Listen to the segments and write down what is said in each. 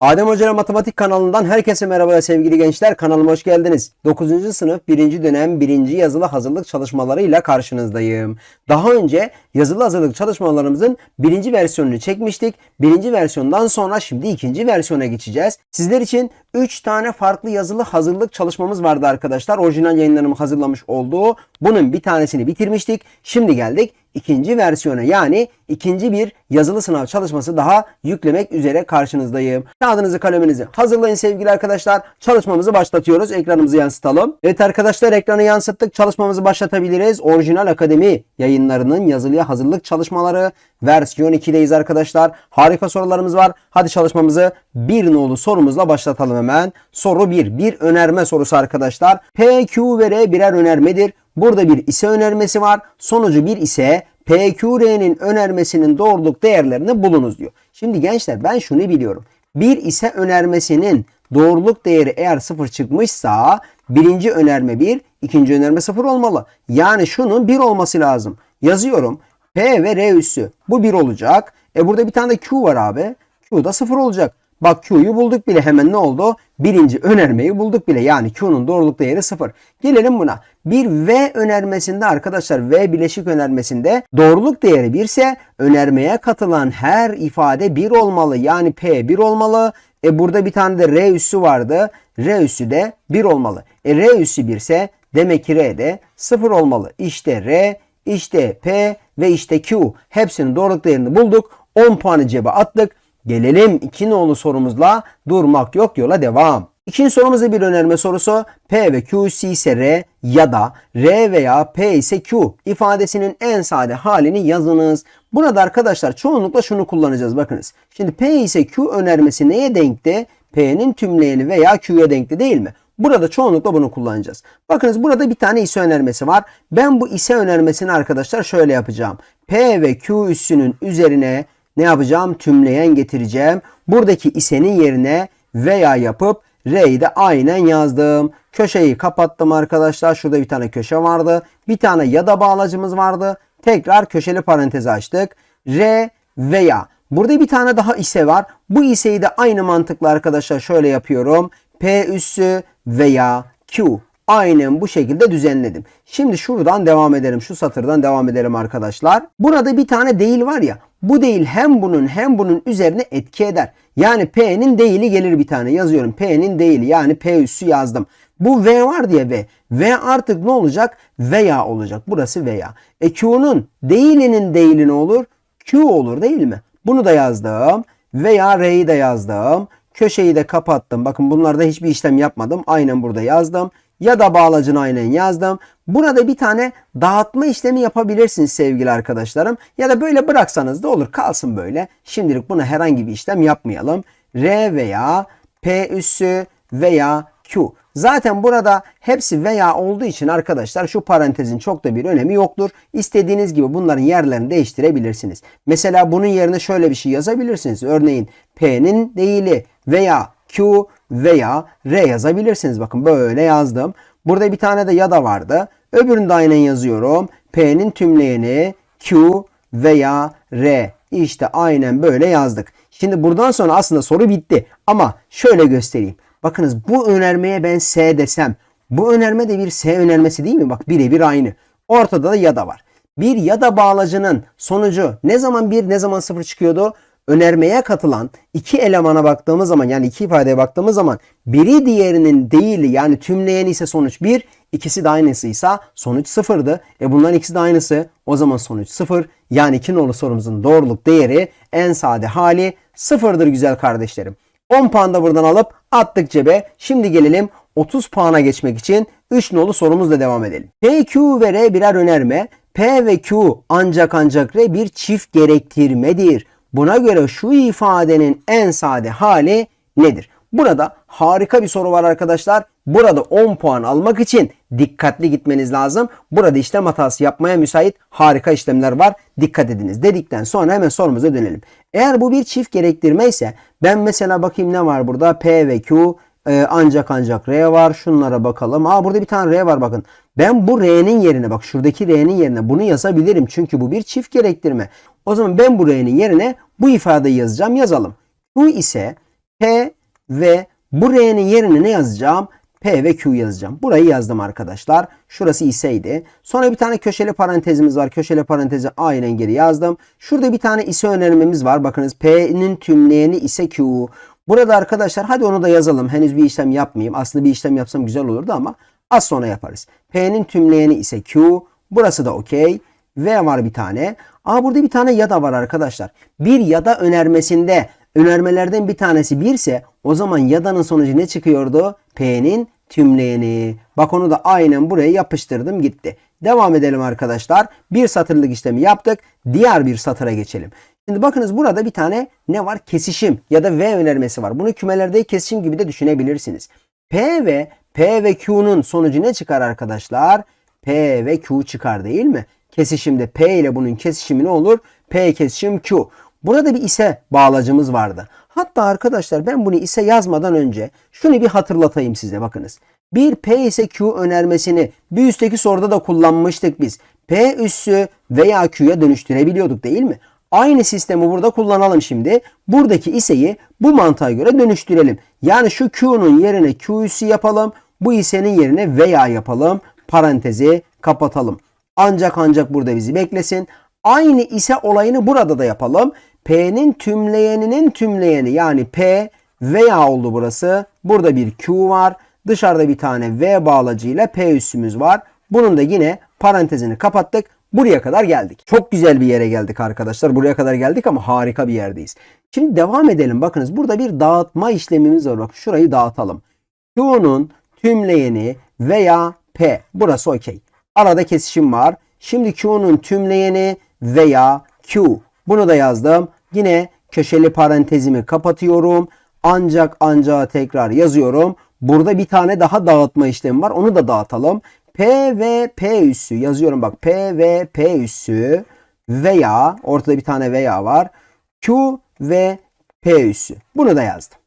Adem Hoca Matematik kanalından herkese merhaba sevgili gençler. Kanalıma hoş geldiniz. 9. sınıf 1. dönem 1. yazılı hazırlık çalışmalarıyla karşınızdayım. Daha önce yazılı hazırlık çalışmalarımızın 1. versiyonunu çekmiştik. 1. versiyondan sonra şimdi 2. versiyona geçeceğiz. Sizler için 3 tane farklı yazılı hazırlık çalışmamız vardı arkadaşlar. Orijinal yayınlarımı hazırlamış olduğu. Bunun bir tanesini bitirmiştik. Şimdi geldik ikinci versiyona yani ikinci bir yazılı sınav çalışması daha yüklemek üzere karşınızdayım. Kağıdınızı kaleminizi hazırlayın sevgili arkadaşlar. Çalışmamızı başlatıyoruz. Ekranımızı yansıtalım. Evet arkadaşlar ekranı yansıttık. Çalışmamızı başlatabiliriz. Orijinal Akademi yayınlarının yazılıya hazırlık çalışmaları versiyon 2'deyiz arkadaşlar. Harika sorularımız var. Hadi çalışmamızı bir nolu sorumuzla başlatalım hemen. Soru 1. Bir önerme sorusu arkadaşlar. P, Q ve R birer önermedir. Burada bir ise önermesi var. Sonucu bir ise PQR'nin önermesinin doğruluk değerlerini bulunuz diyor. Şimdi gençler ben şunu biliyorum. Bir ise önermesinin doğruluk değeri eğer sıfır çıkmışsa birinci önerme 1, ikinci önerme 0 olmalı. Yani şunun 1 olması lazım. Yazıyorum. P ve R üssü. Bu 1 olacak. E burada bir tane de Q var abi. Q da 0 olacak. Bak Q'yu bulduk bile hemen ne oldu? Birinci önermeyi bulduk bile. Yani Q'nun doğruluk değeri 0. Gelelim buna. Bir V önermesinde arkadaşlar V bileşik önermesinde doğruluk değeri 1 ise önermeye katılan her ifade 1 olmalı. Yani P 1 olmalı. E burada bir tane de R üssü vardı. R üssü de 1 olmalı. E R üssü 1 ise demek ki R de 0 olmalı. İşte R, işte P ve işte Q. Hepsinin doğruluk değerini bulduk. 10 puanı cebe attık. Gelelim iki nolu sorumuzla durmak yok yola devam. İkinci sorumuzda bir önerme sorusu. P ve Q ise R ya da R veya P ise Q ifadesinin en sade halini yazınız. Burada arkadaşlar çoğunlukla şunu kullanacağız bakınız. Şimdi P ise Q önermesi neye denkti? P'nin tümleyeni veya Q'ya denkti değil mi? Burada çoğunlukla bunu kullanacağız. Bakınız burada bir tane ise önermesi var. Ben bu ise önermesini arkadaşlar şöyle yapacağım. P ve Q üssünün üzerine ne yapacağım? Tümleyen getireceğim. Buradaki isenin yerine veya yapıp R'yi de aynen yazdım. Köşeyi kapattım arkadaşlar. Şurada bir tane köşe vardı. Bir tane ya da bağlacımız vardı. Tekrar köşeli parantezi açtık. R veya. Burada bir tane daha ise var. Bu iseyi de aynı mantıkla arkadaşlar şöyle yapıyorum. P üssü veya Q. Aynen bu şekilde düzenledim. Şimdi şuradan devam edelim. Şu satırdan devam edelim arkadaşlar. Burada bir tane değil var ya. Bu değil hem bunun hem bunun üzerine etki eder. Yani P'nin değili gelir bir tane. Yazıyorum P'nin değili yani P üssü yazdım. Bu V var diye V. V artık ne olacak? Veya olacak. Burası veya. E Q'nun değilinin değili ne olur? Q olur değil mi? Bunu da yazdım. Veya R'yi de yazdım. Köşeyi de kapattım. Bakın bunlarda hiçbir işlem yapmadım. Aynen burada yazdım. Ya da bağlacını aynen yazdım. Burada bir tane dağıtma işlemi yapabilirsiniz sevgili arkadaşlarım. Ya da böyle bıraksanız da olur. Kalsın böyle. Şimdilik buna herhangi bir işlem yapmayalım. R veya P üssü veya Q. Zaten burada hepsi veya olduğu için arkadaşlar şu parantezin çok da bir önemi yoktur. İstediğiniz gibi bunların yerlerini değiştirebilirsiniz. Mesela bunun yerine şöyle bir şey yazabilirsiniz. Örneğin P'nin değili veya Q veya R yazabilirsiniz. Bakın böyle yazdım. Burada bir tane de ya da vardı. Öbürünü de aynen yazıyorum. P'nin tümleyeni Q veya R. İşte aynen böyle yazdık. Şimdi buradan sonra aslında soru bitti. Ama şöyle göstereyim. Bakınız bu önermeye ben S desem. Bu önerme de bir S önermesi değil mi? Bak birebir aynı. Ortada da ya da var. Bir ya da bağlacının sonucu ne zaman bir ne zaman sıfır çıkıyordu? Önermeye katılan iki elemana baktığımız zaman yani iki ifadeye baktığımız zaman biri diğerinin değili yani tümleyeni ise sonuç 1, ikisi de aynısıysa sonuç 0'dı. E bunların ikisi de aynısı o zaman sonuç 0. Yani iki nolu sorumuzun doğruluk değeri en sade hali 0'dır güzel kardeşlerim. 10 puan da buradan alıp attık cebe. Şimdi gelelim 30 puana geçmek için 3 nolu sorumuzla devam edelim. P, Q ve R birer önerme. P ve Q ancak ancak R bir çift gerektirmedir. Buna göre şu ifadenin en sade hali nedir? Burada harika bir soru var arkadaşlar. Burada 10 puan almak için dikkatli gitmeniz lazım. Burada işlem hatası yapmaya müsait harika işlemler var. Dikkat ediniz dedikten sonra hemen sorumuza dönelim. Eğer bu bir çift gerektirme ise ben mesela bakayım ne var burada? P ve Q ee, ancak ancak R var. Şunlara bakalım. Aa burada bir tane R var bakın. Ben bu R'nin yerine bak şuradaki R'nin yerine bunu yazabilirim. Çünkü bu bir çift gerektirme. O zaman ben bu R'nin yerine bu ifadeyi yazacağım. Yazalım. Bu ise P ve bu R'nin yerine ne yazacağım? P ve Q yazacağım. Burayı yazdım arkadaşlar. Şurası iseydi. Sonra bir tane köşeli parantezimiz var. Köşeli parantezi aynen geri yazdım. Şurada bir tane ise önermemiz var. Bakınız P'nin tümleyeni ise Q. Burada arkadaşlar hadi onu da yazalım. Henüz bir işlem yapmayayım. Aslında bir işlem yapsam güzel olurdu ama az sonra yaparız. P'nin tümleyeni ise Q. Burası da okey. V var bir tane. Aa burada bir tane ya da var arkadaşlar. Bir ya da önermesinde önermelerden bir tanesi 1 ise o zaman yadanın sonucu ne çıkıyordu? P'nin tümleyeni. Bak onu da aynen buraya yapıştırdım gitti. Devam edelim arkadaşlar. Bir satırlık işlemi yaptık. Diğer bir satıra geçelim. Şimdi bakınız burada bir tane ne var? Kesişim ya da V önermesi var. Bunu kümelerde kesişim gibi de düşünebilirsiniz. P ve P ve Q'nun sonucu ne çıkar arkadaşlar? P ve Q çıkar değil mi? Kesişimde P ile bunun kesişimi ne olur? P kesişim Q. Burada bir ise bağlacımız vardı. Hatta arkadaşlar ben bunu ise yazmadan önce şunu bir hatırlatayım size bakınız. Bir P ise Q önermesini bir üstteki soruda da kullanmıştık biz. P üssü veya Q'ya dönüştürebiliyorduk değil mi? Aynı sistemi burada kullanalım şimdi. Buradaki iseyi bu mantığa göre dönüştürelim. Yani şu Q'nun yerine Q üssü yapalım. Bu isenin yerine veya yapalım. Parantezi kapatalım. Ancak ancak burada bizi beklesin. Aynı ise olayını burada da yapalım. P'nin tümleyeninin tümleyeni yani P veya oldu burası. Burada bir Q var. Dışarıda bir tane V bağlacıyla P üssümüz var. Bunun da yine parantezini kapattık. Buraya kadar geldik. Çok güzel bir yere geldik arkadaşlar. Buraya kadar geldik ama harika bir yerdeyiz. Şimdi devam edelim. Bakınız burada bir dağıtma işlemimiz var. Bak şurayı dağıtalım. Q'nun tümleyeni veya P. Burası okey. Arada kesişim var. Şimdi Q'nun tümleyeni veya Q. Bunu da yazdım. Yine köşeli parantezimi kapatıyorum. Ancak ancak tekrar yazıyorum. Burada bir tane daha dağıtma işlemi var. Onu da dağıtalım. P ve P üssü yazıyorum bak. P ve P üssü veya ortada bir tane veya var. Q ve P üssü. Bunu da yazdım.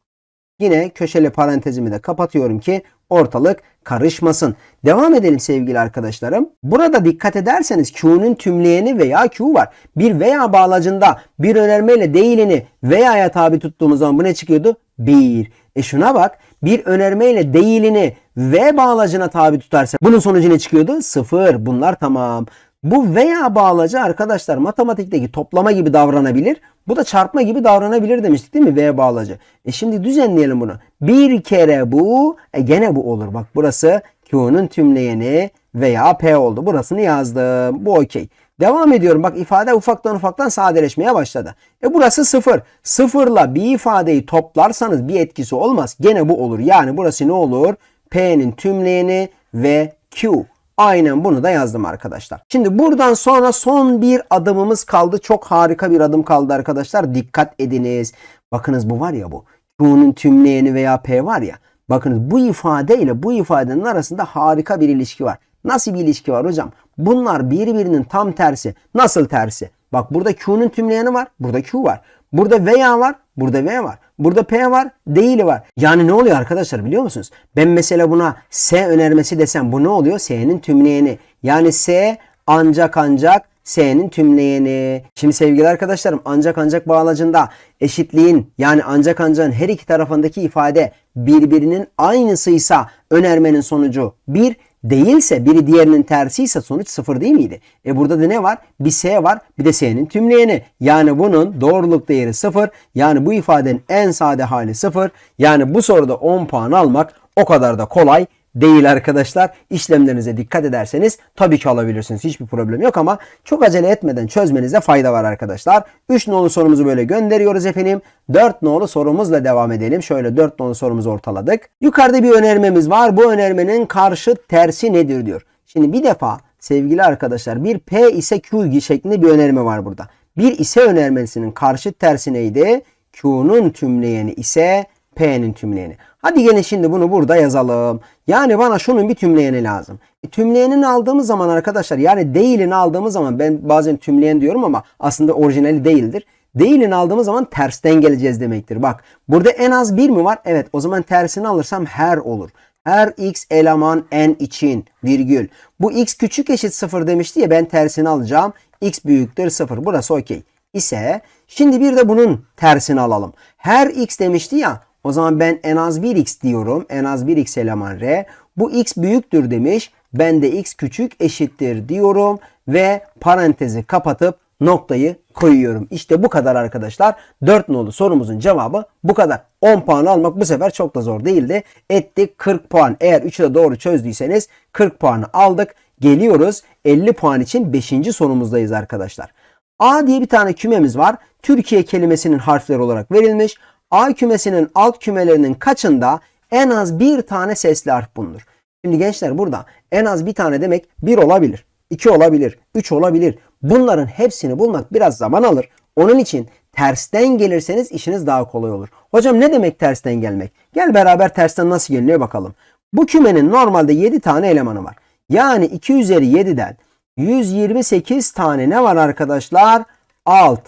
Yine köşeli parantezimi de kapatıyorum ki ortalık karışmasın. Devam edelim sevgili arkadaşlarım. Burada dikkat ederseniz Q'nun tümleyeni veya Q var. Bir veya bağlacında bir önermeyle değilini veya'ya tabi tuttuğumuz zaman bu ne çıkıyordu? 1. E şuna bak. Bir önermeyle değilini V bağlacına tabi tutarsa bunun sonucu ne çıkıyordu? 0. Bunlar tamam. Bu veya bağlacı arkadaşlar matematikteki toplama gibi davranabilir. Bu da çarpma gibi davranabilir demiştik değil mi? V bağlacı. E şimdi düzenleyelim bunu. Bir kere bu e gene bu olur. Bak burası Q'nun tümleyeni veya P oldu. Burasını yazdım. Bu okey. Devam ediyorum. Bak ifade ufaktan ufaktan sadeleşmeye başladı. E burası sıfır. Sıfırla bir ifadeyi toplarsanız bir etkisi olmaz. Gene bu olur. Yani burası ne olur? P'nin tümleyeni ve Q. Aynen bunu da yazdım arkadaşlar. Şimdi buradan sonra son bir adımımız kaldı. Çok harika bir adım kaldı arkadaşlar. Dikkat ediniz. Bakınız bu var ya bu. Q'nun tümleyeni veya P var ya. Bakınız bu ifade ile bu ifadenin arasında harika bir ilişki var. Nasıl bir ilişki var hocam? Bunlar birbirinin tam tersi. Nasıl tersi? Bak burada Q'nun tümleyeni var. Burada Q var. Burada veya var. Burada V var. Burada P var. Değili var. Yani ne oluyor arkadaşlar biliyor musunuz? Ben mesela buna S önermesi desem bu ne oluyor? S'nin tümleyeni. Yani S ancak ancak S'nin tümleyeni. Şimdi sevgili arkadaşlarım ancak ancak bağlacında eşitliğin yani ancak ancak her iki tarafındaki ifade birbirinin aynısıysa önermenin sonucu 1 değilse biri diğerinin tersiyse sonuç sıfır değil miydi? E burada da ne var? Bir S var bir de S'nin tümleyeni. Yani bunun doğruluk değeri sıfır. Yani bu ifadenin en sade hali sıfır. Yani bu soruda 10 puan almak o kadar da kolay değil arkadaşlar. İşlemlerinize dikkat ederseniz tabii ki alabilirsiniz. Hiçbir problem yok ama çok acele etmeden çözmenizde fayda var arkadaşlar. 3 nolu sorumuzu böyle gönderiyoruz efendim. 4 nolu sorumuzla devam edelim. Şöyle 4 nolu sorumuzu ortaladık. Yukarıda bir önermemiz var. Bu önermenin karşıt tersi nedir diyor. Şimdi bir defa sevgili arkadaşlar bir P ise Q şeklinde bir önerme var burada. Bir ise önermesinin karşıt tersi neydi? Q'nun tümleyeni ise P'nin tümleyeni. Hadi gene şimdi bunu burada yazalım. Yani bana şunun bir tümleyeni lazım. E, tümleyenini aldığımız zaman arkadaşlar yani değilini aldığımız zaman ben bazen tümleyen diyorum ama aslında orijinali değildir. Değilini aldığımız zaman tersten geleceğiz demektir. Bak burada en az bir mi var? Evet o zaman tersini alırsam her olur. Her x eleman n için virgül. Bu x küçük eşit sıfır demişti ya ben tersini alacağım. x büyüktür sıfır. Burası okey. İse şimdi bir de bunun tersini alalım. Her x demişti ya O zaman ben en az 1x diyorum. En az 1x eleman R. Bu x büyüktür demiş. Ben de x küçük eşittir diyorum. Ve parantezi kapatıp noktayı koyuyorum. İşte bu kadar arkadaşlar. 4 nolu sorumuzun cevabı bu kadar. 10 puan almak bu sefer çok da zor değildi. Ettik 40 puan. Eğer 3'ü de doğru çözdüyseniz 40 puanı aldık. Geliyoruz 50 puan için 5. sorumuzdayız arkadaşlar. A diye bir tane kümemiz var. Türkiye kelimesinin harfleri olarak verilmiş. A kümesinin alt kümelerinin kaçında en az bir tane sesli harf bulunur? Şimdi gençler burada en az bir tane demek 1 olabilir, 2 olabilir, 3 olabilir. Bunların hepsini bulmak biraz zaman alır. Onun için tersten gelirseniz işiniz daha kolay olur. Hocam ne demek tersten gelmek? Gel beraber tersten nasıl geliniyor bakalım. Bu kümenin normalde 7 tane elemanı var. Yani 2 üzeri 7'den 128 tane ne var arkadaşlar? Alt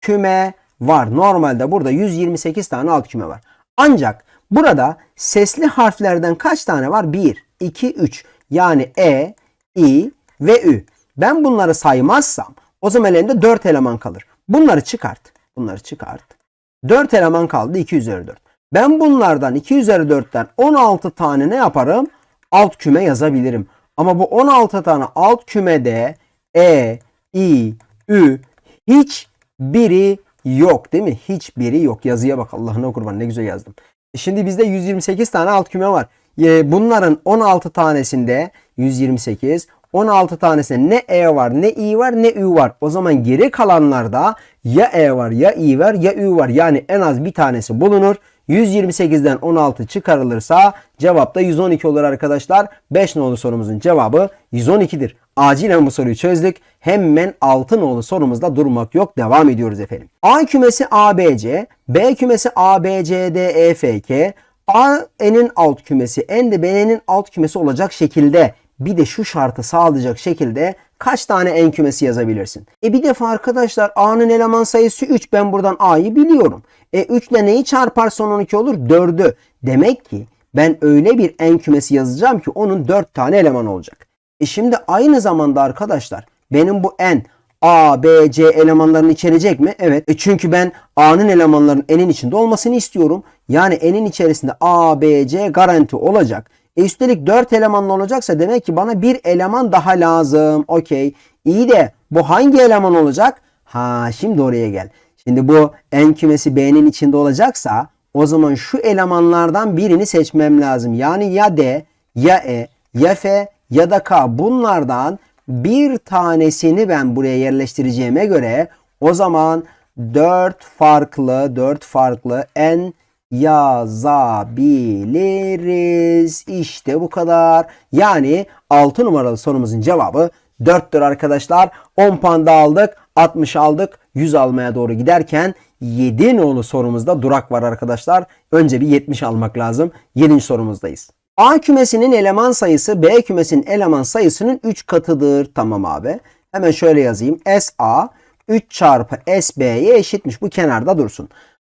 küme var. Normalde burada 128 tane alt küme var. Ancak burada sesli harflerden kaç tane var? 1, 2, 3. Yani E, I ve Ü. Ben bunları saymazsam o zaman elimde 4 eleman kalır. Bunları çıkart. Bunları çıkart. 4 eleman kaldı 2 üzeri 4. Ben bunlardan 2 üzeri 4'ten 16 tane ne yaparım? Alt küme yazabilirim. Ama bu 16 tane alt kümede E, I, Ü hiç biri yok değil mi? Hiçbiri yok. Yazıya bak Allah'ına kurban ne güzel yazdım. E Şimdi bizde 128 tane alt küme var. E, Bunların 16 tanesinde 128, 16 tanesinde ne E var, ne I var, ne Ü var. O zaman geri kalanlarda ya E var, ya I var, ya Ü var. Yani en az bir tanesi bulunur. 128'den 16 çıkarılırsa cevap da 112 olur arkadaşlar. 5 nolu sorumuzun cevabı 112'dir. Acilen bu soruyu çözdük. Hemen 6 nolu sorumuzda durmak yok. Devam ediyoruz efendim. A kümesi ABC, B kümesi ABCDEFK, A'nin alt kümesi, N de B'nin alt kümesi olacak şekilde bir de şu şartı sağlayacak şekilde kaç tane en kümesi yazabilirsin? E bir defa arkadaşlar A'nın eleman sayısı 3. Ben buradan A'yı biliyorum. E 3 ile neyi çarparsan 12 olur? 4'ü. Demek ki ben öyle bir en kümesi yazacağım ki onun 4 tane eleman olacak. E şimdi aynı zamanda arkadaşlar benim bu n A, B, C elemanlarını içerecek mi? Evet. E çünkü ben A'nın elemanlarının n'in içinde olmasını istiyorum. Yani n'in içerisinde A, B, C garanti olacak. E üstelik 4 elemanlı olacaksa demek ki bana bir eleman daha lazım. Okey. İyi de bu hangi eleman olacak? Ha şimdi oraya gel. Şimdi bu n kümesi B'nin içinde olacaksa o zaman şu elemanlardan birini seçmem lazım. Yani ya D, ya E, ya F ya da K bunlardan bir tanesini ben buraya yerleştireceğime göre o zaman 4 farklı 4 farklı n yazabiliriz. İşte bu kadar. Yani 6 numaralı sorumuzun cevabı 4'tür arkadaşlar. 10 puan da aldık. 60 aldık. 100 almaya doğru giderken 7 nolu sorumuzda durak var arkadaşlar. Önce bir 70 almak lazım. 7. sorumuzdayız. A kümesinin eleman sayısı B kümesinin eleman sayısının 3 katıdır. Tamam abi. Hemen şöyle yazayım. SA 3 çarpı SB'ye eşitmiş. Bu kenarda dursun.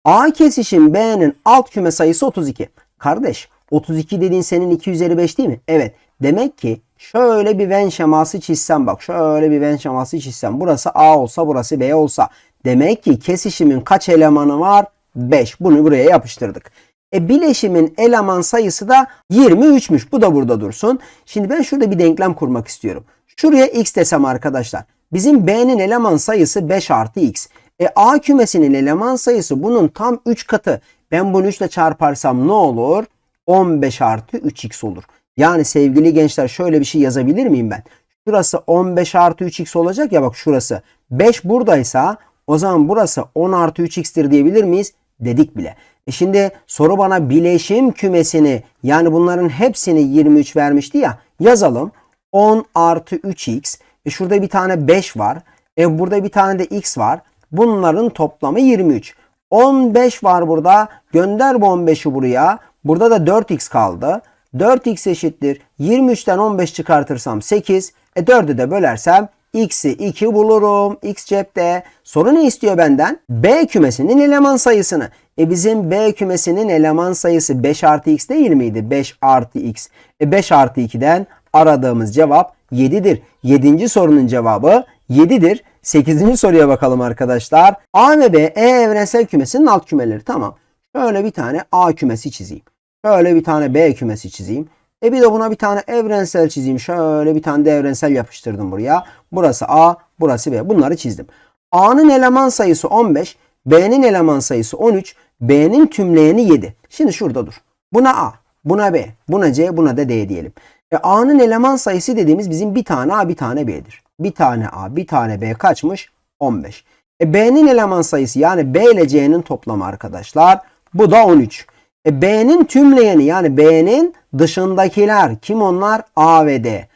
A kesişim B'nin alt küme sayısı 32. Kardeş 32 dediğin senin 2 üzeri 5 değil mi? Evet. Demek ki şöyle bir Venn şeması çizsem bak. Şöyle bir Venn şeması çizsem. Burası A olsa burası B olsa. Demek ki kesişimin kaç elemanı var? 5. Bunu buraya yapıştırdık. E bileşimin eleman sayısı da 23'müş. Bu da burada dursun. Şimdi ben şurada bir denklem kurmak istiyorum. Şuraya x desem arkadaşlar. Bizim B'nin eleman sayısı 5 artı x. E A kümesinin eleman sayısı bunun tam 3 katı. Ben bunu 3 ile çarparsam ne olur? 15 artı 3x olur. Yani sevgili gençler şöyle bir şey yazabilir miyim ben? Şurası 15 artı 3x olacak ya bak şurası. 5 buradaysa o zaman burası 10 artı 3x'tir diyebilir miyiz? Dedik bile. E şimdi soru bana bileşim kümesini yani bunların hepsini 23 vermişti ya yazalım. 10 artı 3x. E şurada bir tane 5 var. E burada bir tane de x var. Bunların toplamı 23. 15 var burada. Gönder bu 15'i buraya. Burada da 4x kaldı. 4x eşittir. 23'ten 15 çıkartırsam 8. E 4'ü de bölersem x'i 2 bulurum. x cepte. Soru ne istiyor benden? B kümesinin eleman sayısını. E bizim B kümesinin eleman sayısı 5 artı x değil miydi? 5 artı x. E 5 artı 2'den aradığımız cevap 7'dir. 7. sorunun cevabı 7'dir. 8. soruya bakalım arkadaşlar. A ve B E evrensel kümesinin alt kümeleri. Tamam. Şöyle bir tane A kümesi çizeyim. Şöyle bir tane B kümesi çizeyim. E bir de buna bir tane evrensel çizeyim. Şöyle bir tane de evrensel yapıştırdım buraya. Burası A, burası B. Bunları çizdim. A'nın eleman sayısı 15, B'nin eleman sayısı 13, B'nin tümleyeni 7. Şimdi şurada dur. Buna A, buna B, buna C, buna da D diyelim. E A'nın eleman sayısı dediğimiz bizim bir tane A, bir tane B'dir. Bir tane A, bir tane B kaçmış? 15. E B'nin eleman sayısı yani B ile C'nin toplamı arkadaşlar. Bu da 13. E B'nin tümleyeni yani B'nin dışındakiler kim onlar? A ve D.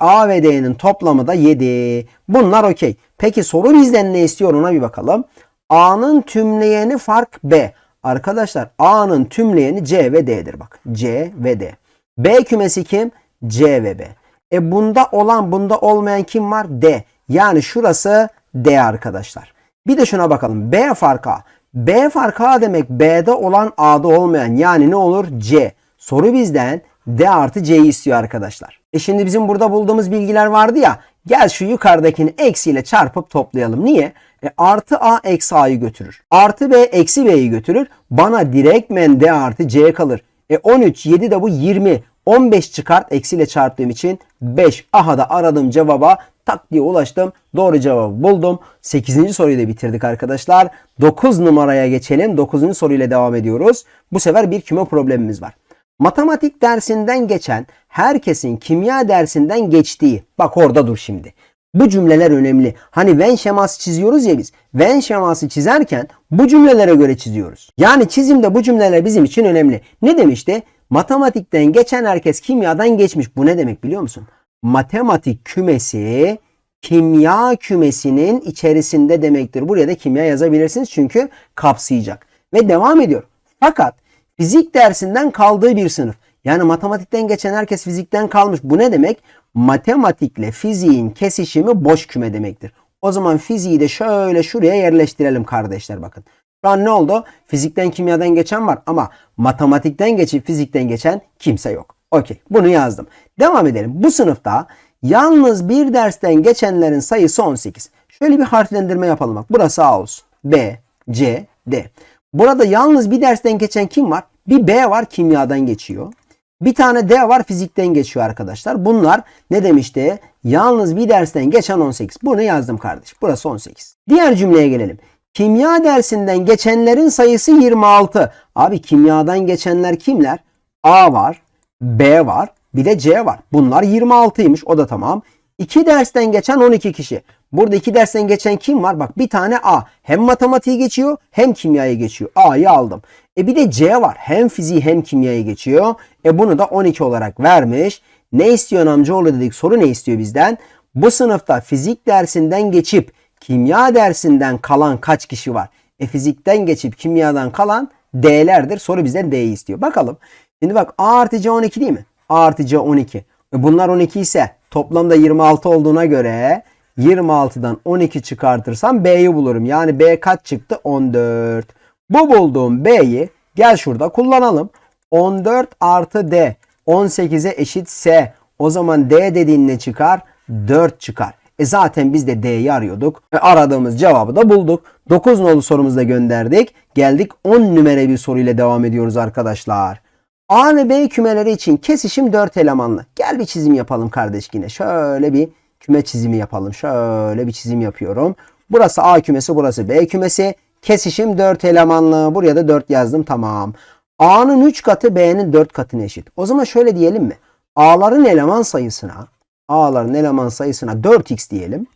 A ve D'nin toplamı da 7. Bunlar okey. Peki soru bizden ne istiyor ona bir bakalım. A'nın tümleyeni fark B. Arkadaşlar A'nın tümleyeni C ve D'dir bak. C ve D. B kümesi kim? C ve B. E bunda olan bunda olmayan kim var? D. Yani şurası D arkadaşlar. Bir de şuna bakalım. B fark A. B fark A demek B'de olan A'da olmayan yani ne olur? C. Soru bizden D artı C'yi istiyor arkadaşlar. E şimdi bizim burada bulduğumuz bilgiler vardı ya. Gel şu yukarıdakini eksiyle çarpıp toplayalım. Niye? E, artı A eksi A'yı götürür. Artı B eksi B'yi götürür. Bana direktmen D artı C kalır. E 13, 7 de bu 20. 15 çıkart eksiyle çarptığım için 5. Aha da aradığım cevaba tak diye ulaştım. Doğru cevabı buldum. 8. soruyu da bitirdik arkadaşlar. 9 numaraya geçelim. 9. soruyla devam ediyoruz. Bu sefer bir küme problemimiz var. Matematik dersinden geçen herkesin kimya dersinden geçtiği. Bak orada dur şimdi. Bu cümleler önemli. Hani Venn şeması çiziyoruz ya biz. Venn şeması çizerken bu cümlelere göre çiziyoruz. Yani çizimde bu cümleler bizim için önemli. Ne demişti? Matematikten geçen herkes kimyadan geçmiş. Bu ne demek biliyor musun? Matematik kümesi kimya kümesinin içerisinde demektir. Buraya da kimya yazabilirsiniz çünkü kapsayacak. Ve devam ediyor. Fakat fizik dersinden kaldığı bir sınıf. Yani matematikten geçen herkes fizikten kalmış. Bu ne demek? Matematikle fiziğin kesişimi boş küme demektir. O zaman fiziği de şöyle şuraya yerleştirelim kardeşler bakın. Şu an ne oldu? Fizikten kimyadan geçen var ama matematikten geçip fizikten geçen kimse yok. Okey bunu yazdım. Devam edelim. Bu sınıfta yalnız bir dersten geçenlerin sayısı 18. Şöyle bir harflendirme yapalım bak. Burası A olsun. B, C, D. Burada yalnız bir dersten geçen kim var? Bir B var kimyadan geçiyor. Bir tane D var fizikten geçiyor arkadaşlar. Bunlar ne demişti? Yalnız bir dersten geçen 18. Bunu yazdım kardeş. Burası 18. Diğer cümleye gelelim. Kimya dersinden geçenlerin sayısı 26. Abi kimyadan geçenler kimler? A var, B var, bir de C var. Bunlar 26'ymış. O da tamam. İki dersten geçen 12 kişi. Burada iki dersten geçen kim var? Bak bir tane A. Hem matematiği geçiyor hem kimyayı geçiyor. A'yı aldım. E bir de C var. Hem fiziği hem kimyayı geçiyor. E bunu da 12 olarak vermiş. Ne istiyor amcaoğlu dedik. Soru ne istiyor bizden? Bu sınıfta fizik dersinden geçip kimya dersinden kalan kaç kişi var? E fizikten geçip kimyadan kalan D'lerdir. Soru bizden D'yi istiyor. Bakalım. Şimdi bak A artı C 12 değil mi? A artı C 12. E bunlar 12 ise toplamda 26 olduğuna göre 26'dan 12 çıkartırsam B'yi bulurum. Yani B kaç çıktı? 14. Bu bulduğum B'yi gel şurada kullanalım. 14 artı D 18'e eşit S. O zaman D dediğin ne çıkar? 4 çıkar. E zaten biz de D'yi arıyorduk. E aradığımız cevabı da bulduk. 9 nolu sorumuzu da gönderdik. Geldik 10 numara bir soruyla devam ediyoruz arkadaşlar. A ve B kümeleri için kesişim 4 elemanlı. Gel bir çizim yapalım kardeş yine. Şöyle bir küme çizimi yapalım. Şöyle bir çizim yapıyorum. Burası A kümesi, burası B kümesi. Kesişim 4 elemanlı. Buraya da 4 yazdım. Tamam. A'nın 3 katı B'nin 4 katına eşit. O zaman şöyle diyelim mi? A'ların eleman sayısına A'ların eleman sayısına 4x diyelim.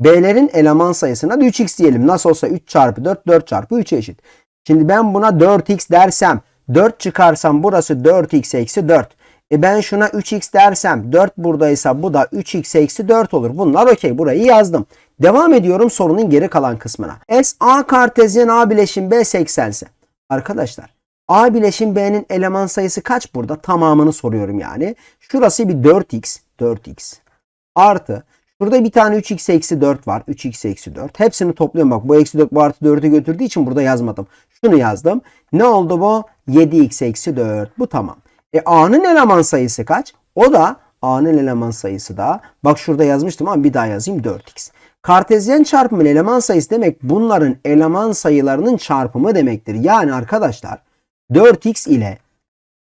B'lerin eleman sayısına da 3x diyelim. Nasıl olsa 3 çarpı 4 4 çarpı 3 eşit. Şimdi ben buna 4x dersem 4 çıkarsam burası 4x eksi 4. E ben şuna 3x dersem 4 buradaysa bu da 3x eksi 4 olur. Bunlar okey. Burayı yazdım. Devam ediyorum sorunun geri kalan kısmına. S A kartezyen A bileşim B 80 ise. Arkadaşlar A bileşim B'nin eleman sayısı kaç burada? Tamamını soruyorum yani. Şurası bir 4x. 4x. Artı. Şurada bir tane 3x eksi 4 var. 3x eksi 4. Hepsini topluyorum. Bak bu eksi 4 bu artı 4'ü götürdüğü için burada yazmadım. Şunu yazdım. Ne oldu bu? 7x eksi 4. Bu tamam. E A'nın eleman sayısı kaç? O da A'nın eleman sayısı da. Bak şurada yazmıştım ama bir daha yazayım 4x. Kartezyen çarpımın eleman sayısı demek bunların eleman sayılarının çarpımı demektir. Yani arkadaşlar 4x ile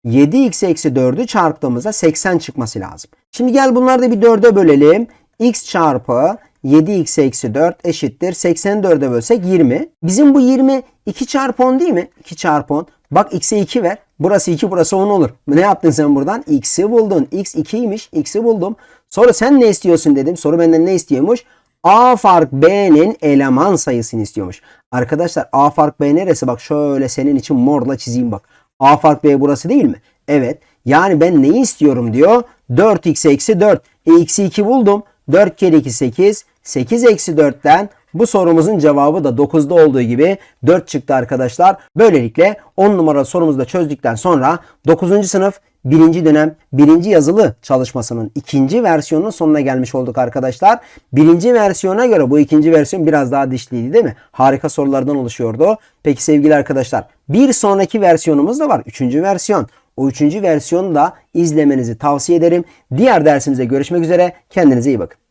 7x eksi 4'ü çarptığımızda 80 çıkması lazım. Şimdi gel bunları da bir 4'e bölelim. X çarpı 7x eksi 4 eşittir. 84'e bölsek 20. Bizim bu 20 2 çarpı 10 değil mi? 2 çarpı 10. Bak x'e 2 ver. Burası 2 burası 10 olur. Ne yaptın sen buradan? X'i buldun. X 2'ymiş. X'i buldum. Sonra sen ne istiyorsun dedim. Soru benden ne istiyormuş? A fark B'nin eleman sayısını istiyormuş. Arkadaşlar A fark B neresi? Bak şöyle senin için morla çizeyim bak. A fark B burası değil mi? Evet. Yani ben neyi istiyorum diyor. 4x eksi 4. E x'i 2 buldum. 4 kere 2 8. 8 eksi 4'ten bu sorumuzun cevabı da 9'da olduğu gibi 4 çıktı arkadaşlar. Böylelikle 10 numara sorumuzu da çözdükten sonra 9. sınıf 1. dönem 1. yazılı çalışmasının ikinci versiyonunun sonuna gelmiş olduk arkadaşlar. Birinci versiyona göre bu ikinci versiyon biraz daha dişliydi değil mi? Harika sorulardan oluşuyordu. Peki sevgili arkadaşlar bir sonraki versiyonumuz da var. Üçüncü versiyon. O üçüncü versiyonu da izlemenizi tavsiye ederim. Diğer dersimize görüşmek üzere. Kendinize iyi bakın.